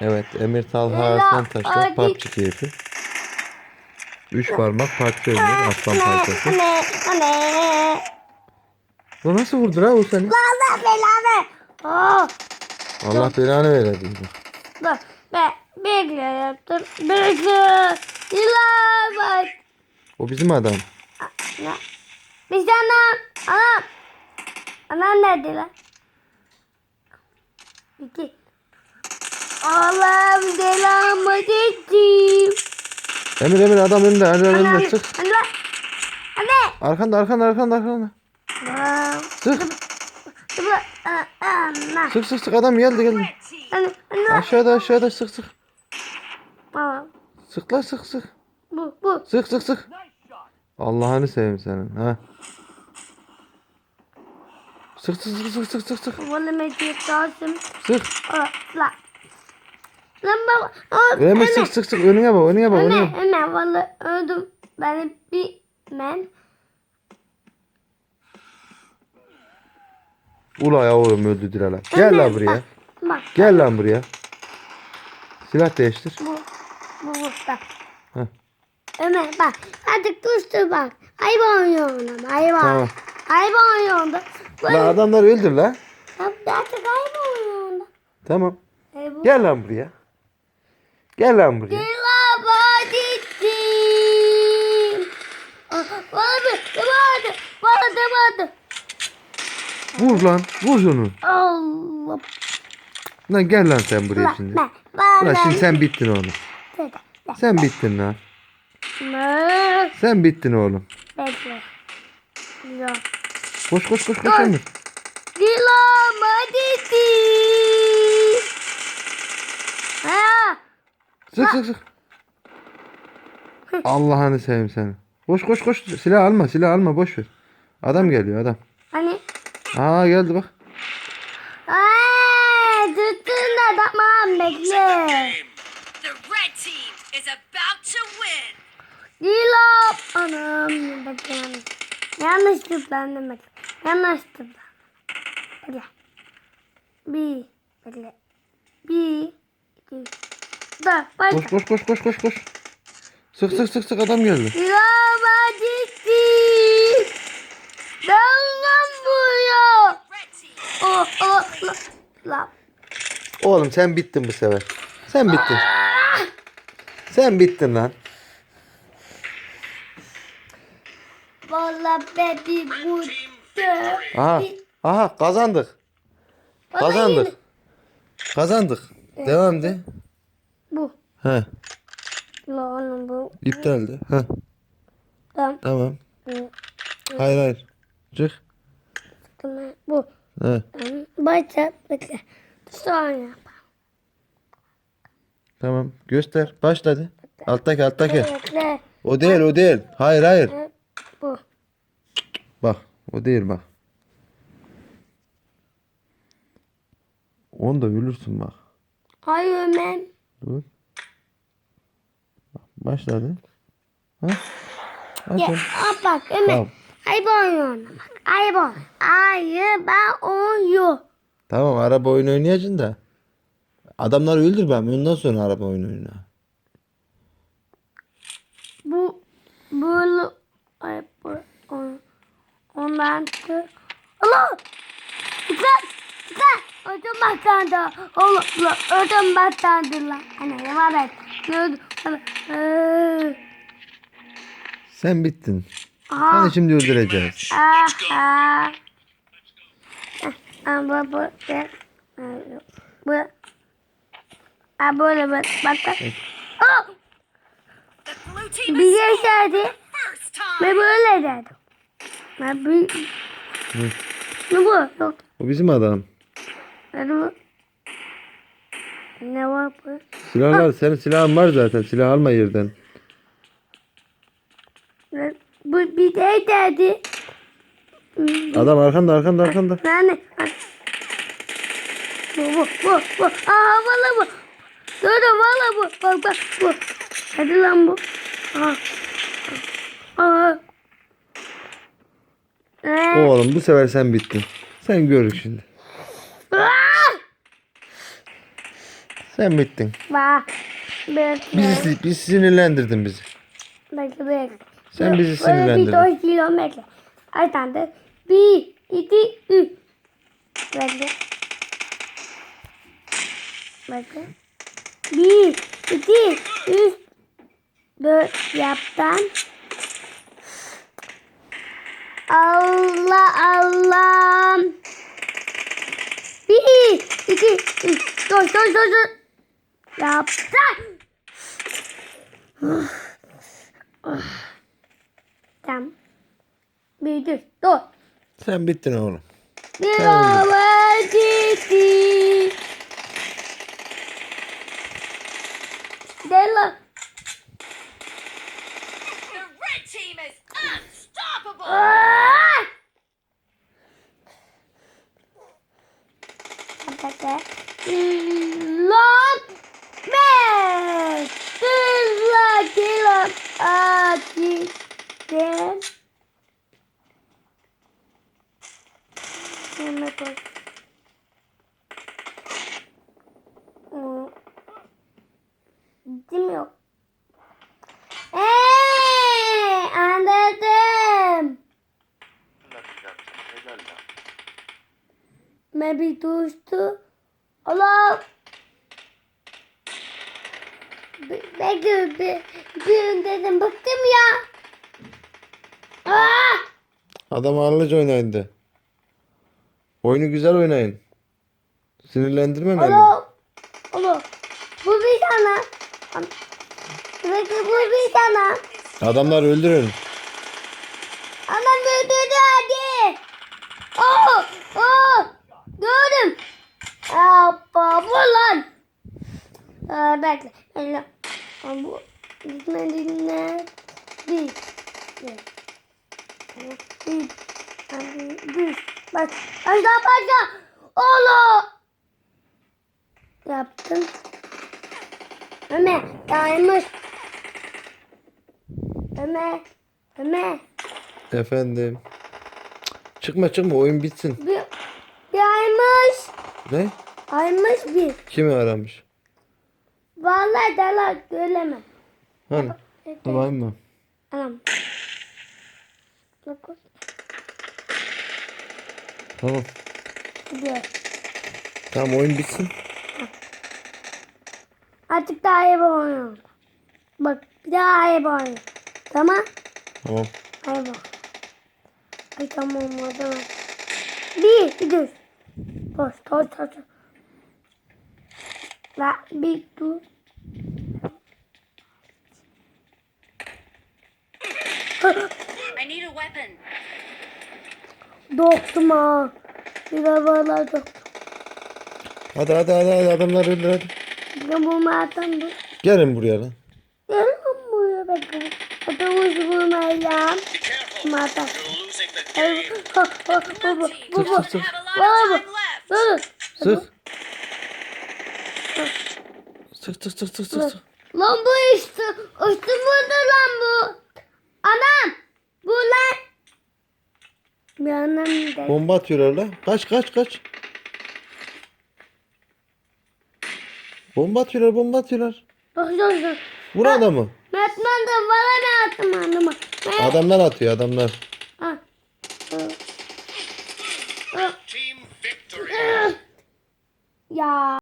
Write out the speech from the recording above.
Evet Emir Talha Arslan Taş'la hadi. PUBG keyfi. Üç parmak parça oynuyor aslan parçası. Bu nasıl vurdu ha o seni? Allah belanı. Aa, Allah belanı verebilir. dur. Be, bekle ya. Dur. Bekle. İlahi bak. O bizim adam. Ne? Biz anam. Anam. Anam nerede lan? İki. Allah'ım belamı ettim. Emir Emir adam önünde. Adam önünde sık. Anne. Anne. Arkanda arkanda arkanda arkanda. Sık. Sık sık sık adam geldi geldi. Aşağıda aşağıda sık sık. Tamam. Sık sık. Bu bu. Sık sık sık. Allah'ını seveyim senin ha. Sık sık sık sık sık sık sık. Sık. Lan baba. Emir Anne. sık sık sık önüne bak önüne bak önüne Anne. bak. Anne. Valla öldüm. Ben bir ben. Ula yavrum öldürdüler lan. Gel lan buraya. Bak. Gel lan buraya. Silah değiştir. Bu. Bu bu. Bak. Heh. Ömer bak. Artık düştü bak. Hayvan oynuyorum. Hayvan. Tamam. Hayvan oynuyorum. La adamları öldür la. Artık hayvan oynuyorum. Tamam. E. Gel lan buraya. Gel lan buraya. Dilaba gittim. Bana bir vardı. Bana vardı. Vur lan. Vur şunu. Allah. Lan gel lan sen buraya şimdi. ben, ben, Ulan şimdi sen bittin oğlum. Sen bittin lan. Sen bittin oğlum. Bekle. Yok. Koş koş koş koş Emir. Dilaba gittim. Ha. Sık sık sık. Allah'ını seveyim seni. Koş koş koş. Silah alma silah alma boş ver. Adam geliyor adam. Hani. Aa geldi bak. Aa, tuttun da tamam bekle. Dilap. Anam bekle. Yanlış tıklandım bekle. Yanlış tıklandım. Bekle. Bir. Bekle. Bir. iki. Dur. Bak. Koş koş koş koş koş koş. Sık sık sık sık adam geldi. Dilap'a gitti. Dalgan vuruyor. Oh oh. La. Oğlum sen bittin bu sefer. Sen bittin. Sen bittin lan. Valla bebi burada. Aha. Aha kazandık. Kazandık. Kazandık. Devam de. He. La oğlum bu. İptaldi. He. Tamam. Tamam. Hayır hayır. Çık. Tamam. Bu. He. Başla. Bekle. Sonra yap. Tamam. Göster. Başladı. Alttaki alttaki. Bekle. O değil o değil. Hayır hayır. Bu. Bak. O değil bak. Onu da ölürsün bak. Hayır Ömer. Dur. Bak, Başladı. Ha? Ya, Hadi. aa bak Ömer. Tamam. Ayıp oynuyorum. Ayıp ben oynuyorum. Tamam araba oyunu oynayacaksın da. Adamları öldür ben. Ondan sonra araba oyunu oyna. Bu böyle bu on, ondan sonra Allah Güzel güzel ödüm başlandı oğlum ödüm başlandı la anne ne var ben ne ödüm Eee, Sen bittin. aha Seni şimdi öldüreceğiz. aha ama bu bu bu Ha böyle bak bak. Oh, bir şey geldi. Ben böyle dedim. Ben bir... Ne bu? Yok. O bizim adam. Ne bu? Ne var bu? Silahlar senin silahın var zaten. Silah alma yerden. Bu bir şey dedi. Adam arkanda arkanda arkanda. Yani. Bu bu bu bu. Aa valla bu. Dur valla bu. Bak bak bu. Hadi lan bu. Aa. Aa. Ee, Oğlum bu sefer sen bittin. Sen gör şimdi. Aa! Sen bittin. Bak. Bizi, bizi sinirlendirdin bizi. Bekle bekle. Sen bizi Böyle bir sinirlendirdin. dört kilometre. Ay tane. Bir, iki, üç. Bekle. Bekle. Bir, iki, üç, dört yaptım. Allah Allah. Bir, iki, üç, dört, dört, dört, dört. Yaptım. Tamam. Bir, dur, dur. Sen bittin oğlum. Bir hava gitti. Dela. Olsun. Hmm. Değil mi yok? Eee, anladım. Maybe düştü. Allah. Be- Bekle, be, bir dedim bıktım ya. Aa! Adam ağırlıca oynayın de. Oyunu güzel oynayın. Sinirlendirme beni. Allah. Allah. Bu bir tane. Bekle bu bir tane. Adamlar öldürün. Anam öldürdü hadi. Oh, oh, gördüm. Yapma bu lan. Aa, bekle. Bekle. Aa, Bu gitme dinle. Bir. Bir. Bir. Bak. Aşağı başla. Oğlum. Yaptım. Ömer. Yaymış. Ömer. Ömer. Efendim. Çıkma çıkma oyun bitsin. Bir, bir aymış. Ne? Aymış bir. Kimi aramış? Vallahi dalar göremem. Hani? Tamam mı? Anam. Dokuz. Tamam. Gidiyor. Tamam oyun bitsin. Artık daha iyi oynuyorum. Bak bir daha iyi oynuyorum. Tamam. Tamam. Ay bak. Ay tamam o zaman. Bir, dur. Boş, toz. toz. La, bir dur. I need a weapon. Doktum ha. Bir vallahi doktum. Hadi hadi hadi, hadi. adamlar öldür hadi. Bir de bu mağazadan dur. Gelin buraya lan. Gelin buraya bakın. Otobüs vurmayacağım. Mağaza. Ay, bu, bu, bu, bu, bu, bu. Sık, sık, sık. Have a lot Baba, of time sık sık sık sık. sık. Lan bu üstü, üstü vurdu lan bu. Anam, bu lan. Bir anam de. Bomba atıyorlar lan. Kaç kaç kaç. Bomba atıyorlar bomba atıyorlar. Bak dur dur. Vur adamı. Metman da bana ne attım anama. Adamlar atıyor adamlar. Ha. Team victory. Ya.